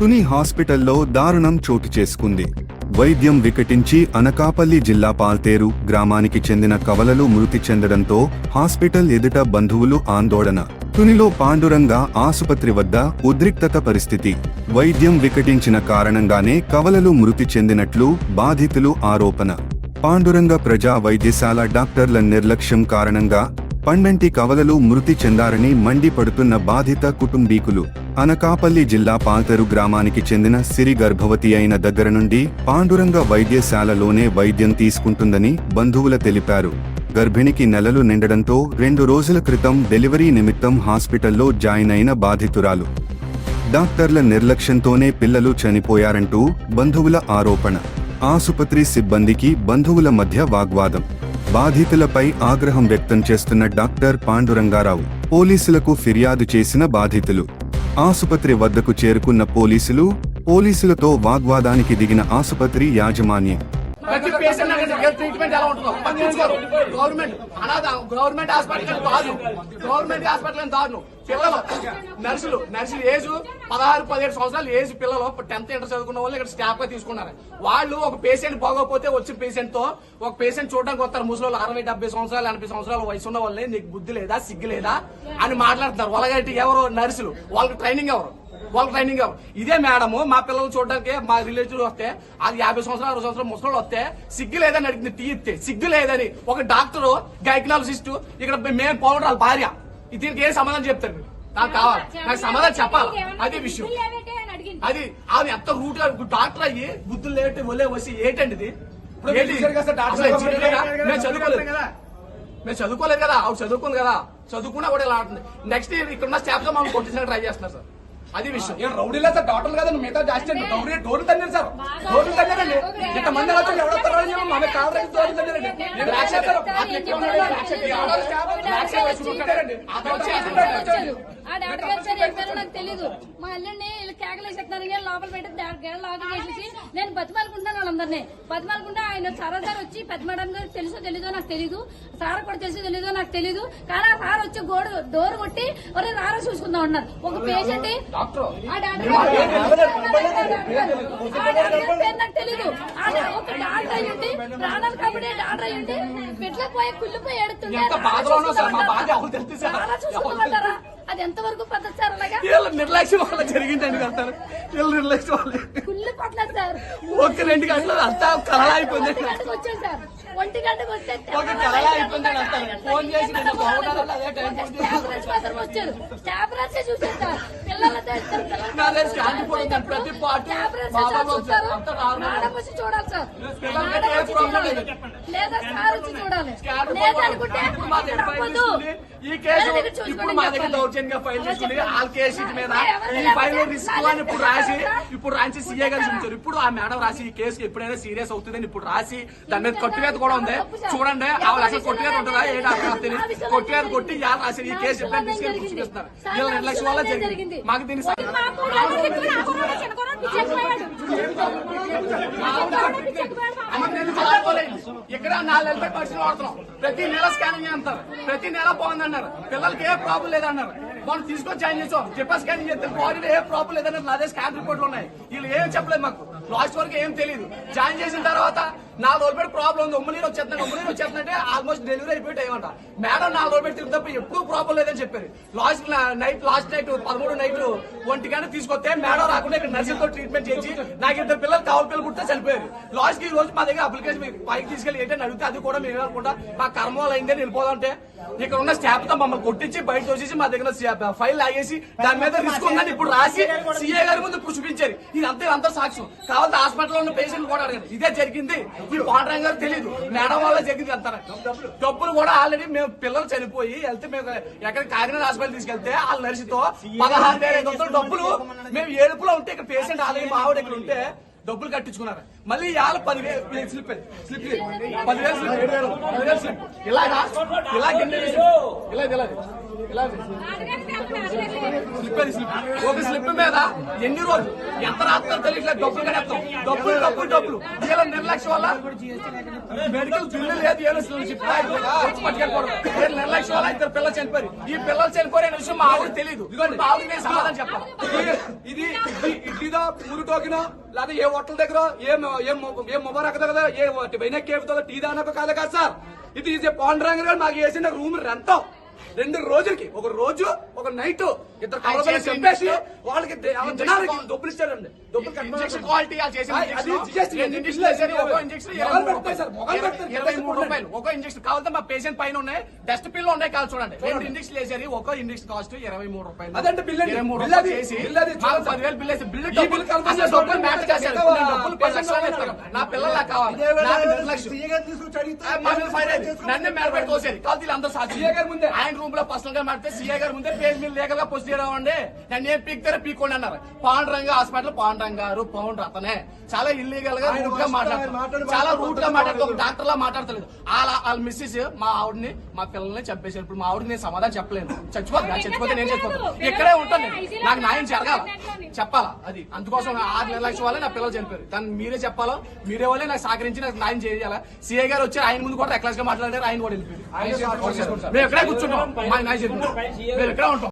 తుని హాస్పిటల్లో దారుణం చోటు చేసుకుంది. వైద్యం వికటించి అనకాపల్లి జిల్లా పాల్తేరు గ్రామానికి చెందిన కవలలు మృతి చెందడంతో హాస్పిటల్ ఎదుట బంధువులు ఆందోళన. తునిలో పాండురంగ ఆసుపత్రి వద్ద ఉద్రిక్తత పరిస్థితి. వైద్యం వికటించిన కారణంగానే కవలలు మృతి చెందినట్లు బాధితులు ఆరోపణ. పాండురంగ ప్రజా వైద్యశాల డాక్టర్ల నిర్లక్ష్యం కారణంగా పండంటి కవలలు మృతి చెందారని మండిపడుతున్న బాధిత కుటుంబీకులు. అనకాపల్లి జిల్లా పాల్తరు గ్రామానికి చెందిన సిరి గర్భవతి అయిన దగ్గర నుండి పాండురంగ వైద్యశాలలోనే వైద్యం తీసుకుంటుందని బంధువుల తెలిపారు. గర్భిణికి నెలలు నిండడంతో రెండు రోజుల క్రితం డెలివరీ నిమిత్తం హాస్పిటల్లో జాయిన్ అయిన బాధితురాలు. డాక్టర్ల నిర్లక్ష్యంతోనే పిల్లలు చనిపోయారంటూ బంధువుల ఆరోపణ. ఆసుపత్రి సిబ్బందికి బంధువుల మధ్య వాగ్వాదం. బాధితులపై ఆగ్రహం వ్యక్తం చేస్తున్న డాక్టర్ పాండురంగారావు పోలీసులకు ఫిర్యాదు చేసిన బాధితులు. ఆసుపత్రి వద్దకు చేరుకున్న పోలీసులు పోలీసులతో వాగ్వాదానికి దిగిన ఆసుపత్రి యాజమాన్యం. ప్రతి పేషెంట్ ట్రీట్మెంట్ ఎలా ఉంటుందో పట్టించుకోరు. గవర్నమెంట్ అనాథ గవర్నమెంట్ హాస్పిటల్ అని కాదు. గవర్నమెంట్ హాస్పిటల్ అని దారును పిల్లలు నర్సులు నర్సులు ఏజ్ పదహారు పదిహేడు సంవత్సరాలు ఏజ్ పిల్లలు టెన్త్ ఇంటర్ చదువుకున్న వాళ్ళు ఇక్కడ స్టాఫ్గా తీసుకున్నారు. వాళ్ళు ఒక పేషెంట్ బాగోకపోతే వచ్చిన పేషెంట్తో ఒక పేషెంట్ చూడడానికి వస్తారు. ముసలి అరవై డెబ్బై సంవత్సరాలు ఎనభై సంవత్సరాల వయసు ఉన్న వాళ్ళే నీకు బుద్ధి లేదా సిగ్గు లేదా అని మాట్లాడుతున్నారు. వాళ్ళగట్టి ఎవరు? నర్సులు. వాళ్ళకి ట్రైనింగ్ ఎవరు? వాళ్ళకి ట్రైనింగ్. ఇదే మేడం మా పిల్లలు చూడడానికి మా రిలేటివ్ వస్తే అది యాభై సంవత్సరాలు అరవై సంవత్సరాలు ముసలు వస్తే సిగ్గు లేదని అడిగింది టీ ఇస్తే. సిగ్గు లేదని ఒక డాక్టర్ గైకనాలజిస్ట్ ఇక్కడ మేము పౌడర్ వాళ్ళ భార్య. ఇది దీనికి ఏ సమాధానం చెప్తారు మీరు? నాకు కావాలి. నాకు సమాధానం చెప్పాలి. అదే విషయం అది ఆమె ఎంత రూట్గా డాక్టర్ అయ్యి బుద్ధులు లేటి ఒలే వచ్చి ఏంటండి ఇది? మేము చదువుకోలేదు. మేము చదువుకోలేదు కదా. ఆవిడ చదువుకుంది కదా. చదువుకున్నా కూడా ఇలా ఆడుతుంది. నెక్స్ట్ ఇయర్ ఇక్కడ ఉన్న స్టాఫ్గా మనం కొట్టించడానికి ట్రై చేస్తున్నారు సార్. అది విషయం. ఏం రౌడీలా సార్ డాక్టర్లు కదా మిగతా జాస్తి రౌడీ డోర్లు తన్నారు సార్. డోర్లు తన్నారండి ఇంతమంది ఎవరో ఎవడొస్తారో అని చెప్పి మన కాళ్ళ డోర్లు తన్నారండి నేను బ్లాక్ డాక్టర్ గారు సార్ చెప్పారో నాకు తెలీదు. మా అల్లుడిని వీళ్ళు కేకలేసేస్తున్నారు కానీ లోపల పెట్టి గేళ్ళ లోపల వేసేసి నేను బతిమాలుకుంటున్నాను వాళ్ళందరినీ. బతిమాలుకుంటే ఆయన సారా సార్ వచ్చి పెద్ద మేడం గారు తెలుసో తెలీదో నాకు తెలీదు సార్ కూడా తెలుసో తెలీదో నాకు తెలీదు కానీ ఆ సార్ వచ్చి గోడ డోర్ కొట్టి ఒరే రారా చూసుకుందాం అన్నారు. ఒక పేషెంట్ డాక్టర్? ఆ డాక్టర్ పేరు నాకు తెలీదు. ఒక డాక్టర్ అయ్యుండి ప్రాణాలు కాబట్టి డాక్టర్ అయ్యుండి పెట్లకు పోయి కుళ్ళిపోయి ఎడుతుంటే ఎంత అది ఎంతవరకు పద్ధతి సార్ అలాగా? వీళ్ళ నిర్లక్ష్యం వల్ల జరిగిందండి అంటారు. వీళ్ళ నిర్లక్ష్యం వల్ల కుళ్ళు పట్ల సార్. ఒక రెండు గంటలు అంతా కలలా అయిపోయింది. ఒంటి గంటకు వచ్చాను సార్ ఒంటి గంటకు వస్తే ఒక కలలా అయిపోయింది అంటారు. ఫోన్ చేసి వచ్చారు. స్టాఫ్ నర్సే చూసారు సార్ పిల్లలతో ప్రతి పార్టీ వచ్చి చూడాలి సార్. చూడాలి. లేదు. లేదా సార్ వచ్చి చూడాలి. స్కాన్ లేదనుకుంటే ఈ కేసు ఇప్పుడు మా దగ్గర. దౌర్జన్యంగా ఫైల్ చెప్పాలి. ఆ కేసు మీద ఈ ఫైల్ రిస్క్ అని ఇప్పుడు రాసి ఇప్పుడు రాసి సీఏ గారు? చూపించారు. ఇప్పుడు ఆ మేడం రాసి ఈ కేసు ఎప్పుడైనా సీరియస్ అవుతుందని ఇప్పుడు రాసి దాని మీద కొట్టివేత కూడా ఉంది. చూడండి ఆవిడ అసలు కొట్టివేత ఉంటుందా? ఏ డాక్టర్ తెలియదు కొట్టివేత కొట్టి ఇవాళ రాసి ఈ కేసు ఎప్పుడైనా తీసుకెళ్ళి ఇప్పుడు చూపిస్తున్నారు వీళ్ళ నిర్లక్ష్యం వల్ల జరిగింది? మాకు చదువుకోలేదు. ఇక్కడ నాలుగు నెలలపై పరీక్షలు వాడుతున్నాం. ప్రతి నెల స్కానింగ్ అంటారు ప్రతి నెల బాగుందన్నారు. పిల్లలకి ఏ ప్రాబ్లం లేదన్నారు. మనం తీసుకొని జాయిన్ చేసాం. చెప్పా స్కానింగ్ చేస్తే బాడీలో ఏ ప్రాబ్లం లేదన్నారు. అదే స్కాన్ రిపోర్ట్లు ఉన్నాయి. వీళ్ళు ఏం చెప్పలేదు మాకు. లాస్ట్ వరకు ఏం తెలియదు జాయిన్ చేసిన తర్వాత నాలుగు రోజులు పెట్టి ప్రాబ్లం ఉంది. ఉమ్మ నీరు వచ్చేస్తుంది ఉమ్మ నీరు వచ్చేస్తుందంటే ఆల్మోస్ట్ డెలివరీ అయిపోయి ఏమంట మేడం నాలుగు రోజులు పెట్టి తప్ప ఎప్పుడు ప్రాబ్లం లేదని చెప్పారు. లాస్ట్ నైట్ లాస్ట్ నైట్ పదమూడు నైట్ ఒంటికైనా తీసుకొస్తే మేడం రాకుండా ఇక్కడ నర్సులతో ట్రీట్మెంట్ చేసి నాకు ఇద్దరు పిల్లలు కావాలి పిల్లలు పుట్టే చనిపోయారు. లాస్ట్ ఈ రోజు మా దగ్గర అప్లికేషన్ పైకి తీసుకెళ్ళి ఏంటని అడిగితే అది కూడా మేము అనుకుంటా. మా కర్మ వల్ల అయిందని వెళ్ళిపోదంటే ఇక్కడ ఉన్న స్టాఫ్తో మమ్మల్ని కొట్టించి బయట తోసేసి మా దగ్గర ఫైల్ లాగేసి దాని మీద రిస్క్ ఉందని ఇప్పుడు రాసి సీఏ గారి ముందు ఇప్పుడు చూపించారు. ఇదంతా అంతా సాక్ష్యం. కావాలి హాస్పిటల్ ఉన్న పేషెంట్ కూడా అడగండి. ఇదే జరిగింది. ఈ పాండ్రంగ్ గారు తెలియదు మేడం వల్ల జరిగింది అంతా డబ్బులు కూడా ఆల్రెడీ మేము పిల్లలు చనిపోయి వెళ్తే మేము ఎక్కడ కాకినాడ హాస్పిటల్ తీసుకెళ్తే వాళ్ళ నర్సుతో పదహారు వేల ఐదు వందలు డబ్బులు మేము ఏడుపులో ఉంటే ఇక్కడ పేషెంట్ ఆల్రెడీ మా ఆవిడ ఇక్కడ ఉంటే డబ్బులు కట్టించుకున్నారు. మళ్ళీ ఇవాళ పదివేలు స్లిప్ స్లిప్ పదివేలు స్లిప్. ఏడు వేలు పదివేలు స్లిప్. ఇలాగా? ఇలా ఇలా ఇలా ఇలా స్లిప్ చెప్పేది స్లిప్. ఒక స్లిప్ మీద ఎన్ని రోజులు? ఎంత రాస్తారో తెలియట్లేదు డబ్బులు కడేస్తాం డబ్బులు డబ్బులు డబ్బులు. వీళ్ళ నిర్లక్ష్యం వల్ల మెడికల్ బిల్లు లేదు ఏదో స్లిప్ వచ్చి పట్టుకెళ్ళిపోవడం వీళ్ళ నిర్లక్ష్యం వల్ల ఇద్దరు పిల్లలు చనిపోయారు? ఈ పిల్లలు చనిపోయిన విషయం మా ఆవిడ తెలియదు మా ఆవిడ నేను సమాధానం చెప్పాలి ఇది ఇడ్లీదా పూరి టోకినా? లేదా ఏ హోటల్ దగ్గర? ఏ ఏ మొ- ముబారక్ దగ్గర? ఏ వైనక్ కేఫ్ దగ్గర టీ దానక కాదు కదా సార్? ఇది ఈజ్ పాండరంగ గారు మాకు వేసిన రూమ్ రెంట్. రెండు రోజులకి ఒక రోజు ఒక నైట్ ఇద్దరు చేసిన చంపేసి వాళ్ళకి జనాలకి డబ్బులు ఇచ్చారండి. డబ్బులు ఇంజక్షన్ క్వాలిటీ ఇరవై మూడు రూపాయలు. మూడు ఒక్కో ఇంజక్షన్ కావాలంటే మా పేషెంట్ పైన ఉన్నాయి. డస్ట్ పిల్ ఉన్నాయి కాదు చూడండి. రెండు ఇంజక్షన్ వేసారు ఒక్కో ఇంజక్షన్ కాస్ట్ ఇరవై మూడు రూపాయలు. అదంటే బిల్ అండి. ఇరవై మూడు బిల్ అది. రూపాయలు చేసి బిల్ అది మాకు చూడండి. పదివేలు బిల్ వేసి బిల్ ఈ బిల్ డబ్బులు కలపండి. అసలు డబ్బులు మ్యాటర్ చేశారు. డబ్బులు నేను డబ్బులు పది లక్షలు ఇస్తాను నా పిల్లలు కావాలి. నన్నే మేరపేట తోసేది కాదు వీళ్ళందరూ సాక్షి సీఏ గారి ముందే. ఆయన రూమ్లో పర్సనల్గా మాడితే సీఏ గారి ముందే పేజ్ మీద లీగల్గా చేయడం అండి నన్ను ఏం పీక్తారో పీక్కోండి అన్నారు. పాండురంగ హాస్పిటల్ పాండురంగ గారు పౌండ్ అతనే. చాలా ఇల్లీగల్గా రూట్గా మాట్లాడతారు చాలా రూట్గా మాట్లాడుతూ డాక్టర్ లా మాట్లాడతలేదు. వాళ్ళ వాళ్ళ మిస్సెస్ మా ఆవిడని మా పిల్లల్ని చంపేశారు. ఇప్పుడు మా ఆవిడని నేను సమాధానం చెప్పలేను. చచ్చిపోతా చచ్చిపోతే నేను చచ్చిపోతాను ఇక్కడే ఉంటాను నేను. నాకు న్యాయం జరగాల. చెప్పాలా? అది. అందుకోసం ఆరు నెలల లక్షల వల్ల నా పిల్లలు చనిపోయారు. దాన్ని మీరే చెప్పాలా? మీరే వాళ్ళే నాకు సహకరించి నాకు న్యాయం చేయాలా? సీఏ గారు వచ్చి ఆయన ముందు కూడా రెక్లెస్గా మాట్లాడారు. ఆయన కూడా వెళ్ళిపోయారు. మేము ఎక్కడే కూర్చుంటాం. మాకు న్యాయం చెప్పారు మేము ఎక్కడే ఉంటాం.